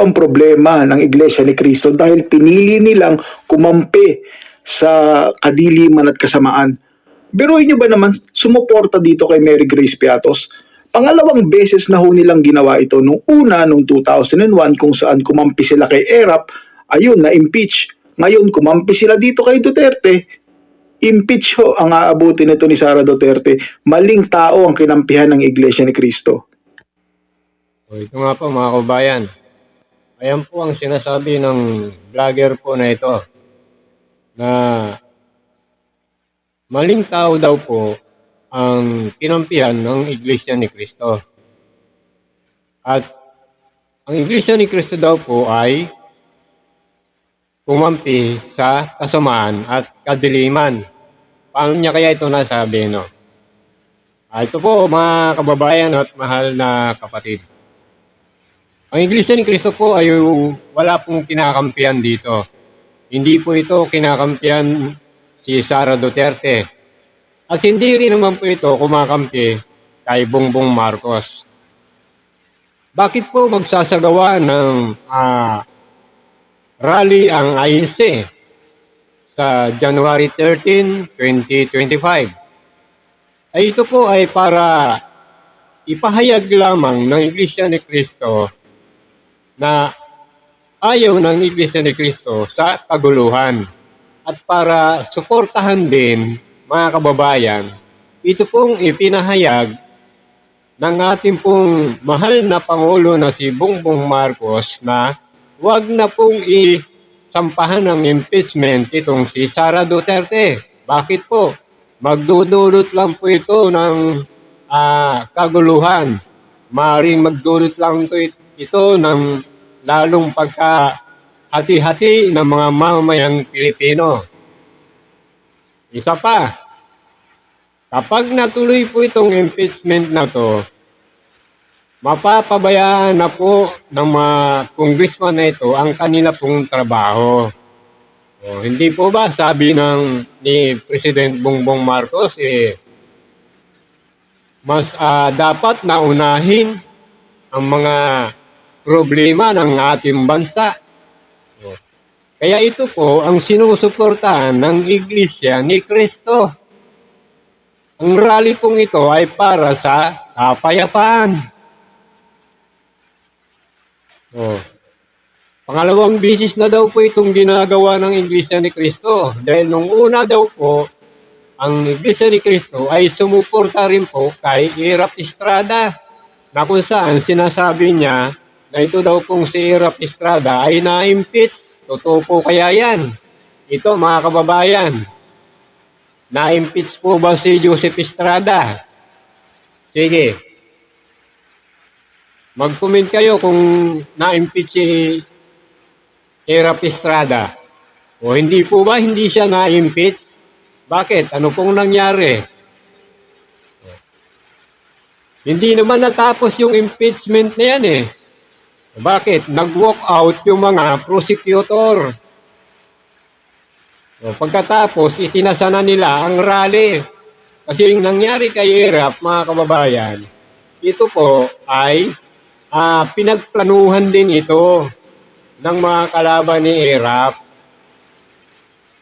ang problema ng Iglesia ni Cristo dahil pinili nilang kumampi sa kadiliman at kasamaan. Biruin niyo ba naman, sumuporta dito kay Mary Grace Piatos? Pangalawang beses na ho nilang ginawa ito. Nung una, nung 2001, kung saan kumampi sila kay Erap, ayun, na-impeach. Ngayon, kumampi sila dito kay Duterte, impeach ho ang aabuti nito ni Sara Duterte. Maling tao ang kinampihan ng Iglesia ni Cristo. O ito nga po mga kabayan. Ayan po ang sinasabi ng vlogger po na ito. Na maling tao daw po ang kinampihan ng Iglesia ni Cristo. At ang Iglesia ni Cristo daw po ay kumampi sa kasamaan at kadiliman. Paano niya kaya ito nasabi, no? Ah, ito po mga kababayan at mahal na kapatid. Ang Iglesia ni Cristo po ay wala pong kinakampihan dito. Hindi po ito kinakampihan si Sara Duterte. At hindi rin naman po ito kumakampi kay Bongbong Marcos. Bakit po magsasagawa ng ah, rally ang INC sa January 13, 2025? Ay ito po ay para ipahayag lamang ng Iglesia ni Cristo na ayaw ng Iglesia ni Cristo sa kaguluhan. At para suportahan din, mga kababayan, ito pong ipinahayag ng ating pong mahal na Pangulo na si Bongbong Marcos na wag na pong isampahan ng impeachment itong si Sara Duterte. Bakit po? Magdudulot lang po ito ng ah, kaguluhan. Maring magdulot lang ito ng lalong pagka hati-hati ng mga mamamayang Pilipino. Isa pa, kapag natuloy po itong impeachment na to, mapapabayaan na po ng mga congressman na ito ang kanila pong trabaho. O, hindi po ba sabi ng ni President Bongbong Marcos eh mas ah, dapat naunahin ang mga problema ng ating bansa. Kaya ito po ang sinusuportahan ng Iglesia ni Kristo. Ang rally pong ito ay para sa kapayapaan. Oh. Pangalawang bisis na daw po itong ginagawa ng Iglesia ni Cristo. Dahil nung una daw po, ang Iglesia ni Cristo ay sumuporta rin po kay Irap Estrada na kung saan sinasabi niya na ito daw pong si Irap Estrada ay na-impeach. Totoo po kaya yan? Ito mga kababayan, na-impeach po ba si Joseph Estrada? Sige, Mag-comment kayo kung na-impeach si Erap Estrada. O hindi po ba hindi siya na-impeach? Bakit? Ano pong nangyari? Hindi naman natapos yung impeachment na yan eh. Bakit? Nag-walk out yung mga prosecutor. O, pagkatapos, itinasana nila ang rally. Kasi yung nangyari kay Erap, mga kababayan, ito po ay ah, pinagplanuhan din ito ng mga kalaban ni Erap.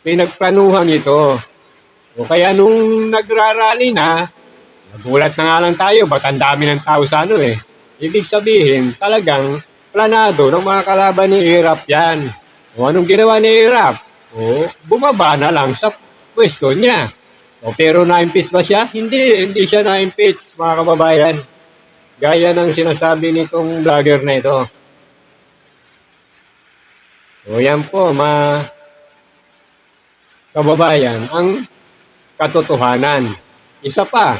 Pinagplanuhan ito. O kaya nung nagrarally na, nagulat na nga lang tayo, ba't ang dami ng tao sa ano eh. Ibig sabihin, talagang planado ng mga kalaban ni Erap yan. O anong ginawa ni Erap? O bumaba na lang sa pwesto niya. O pero na-impeach ba siya? Hindi, hindi siya na-impeach mga kababayan. Gaya ng sinasabi nitong vlogger na ito. O yan po, ma kababayan, ang katotohanan. Isa pa,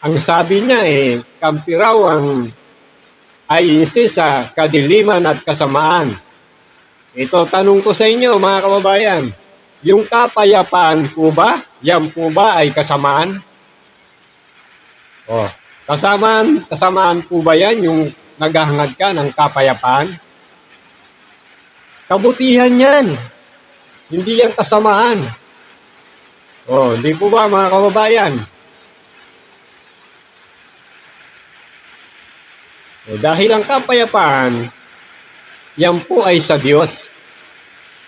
ang sabi niya eh, kampi raw ang IEC sa kadiliman at kasamaan. Ito, tanong ko sa inyo mga kababayan, yung kapayapaan po ba, yan po ba ay kasamaan? Oh, kasamaan, kasamaan po ba yan yung naghahangad ka ng kapayapaan? Kabutihan yan. Hindi yan kasamaan. Oh, hindi po ba mga kababayan? Eh, dahil ang kapayapaan, yan po ay sa Diyos.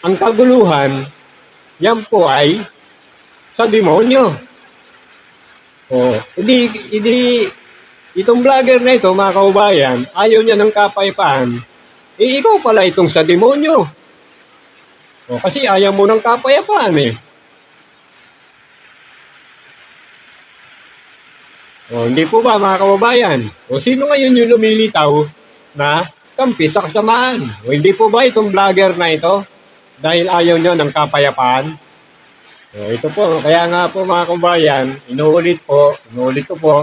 Ang kaguluhan, yan po ay sa demonyo. O, hindi, hindi, itong vlogger na ito, mga kaubayan, ayaw niya ng kapayapaan, eh, ikaw pala itong sa demonyo. O, kasi ayaw mo ng kapayapaan eh. O, hindi po ba mga kababayan? O, sino ngayon yung lumilitaw na kampi sa kasamaan? O, hindi po ba itong vlogger na ito? Dahil ayaw nyo ng kapayapaan? O, ito po, kaya nga po mga kababayan, inuulit po, inuulit ko po,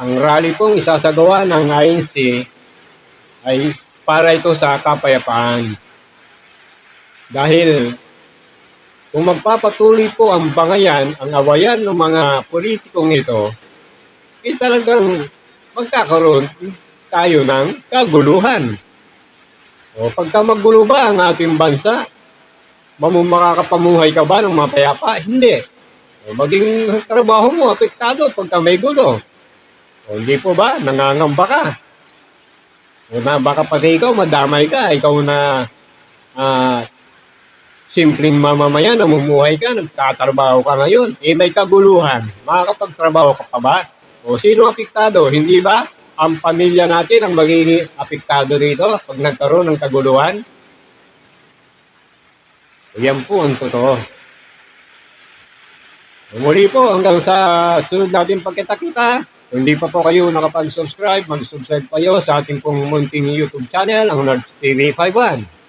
ang rally pong isasagawa ng INC ay para ito sa kapayapaan. Dahil kung magpapatuloy po ang bangayan, ang awayan ng mga politikong ito, eh talagang magkakaroon tayo ng kaguluhan. O pagka magulo ba ang ating bansa, makakapamuhay ka ba ng mapayapa? Hindi. O maging trabaho mo, apektado pagka may gulo. O hindi po ba, nangangamba ka. O na baka pati ikaw, madamay ka, ikaw na ah, simpleng mamamayan, namumuhay ka, nagtatrabaho ka ngayon, eh may kaguluhan, makakapagtrabaho ka pa ba? O sino apektado? Hindi ba ang pamilya natin ang magiging apektado rito pag nagkaroon ng kaguluhan? Yan po ang totoo. Muli po, hanggang sa sunod natin pagkita-kita. Kung hindi pa po kayo nakapag-subscribe, mag-subscribe kayo sa ating pong munting YouTube channel, ang Nerds TV 51.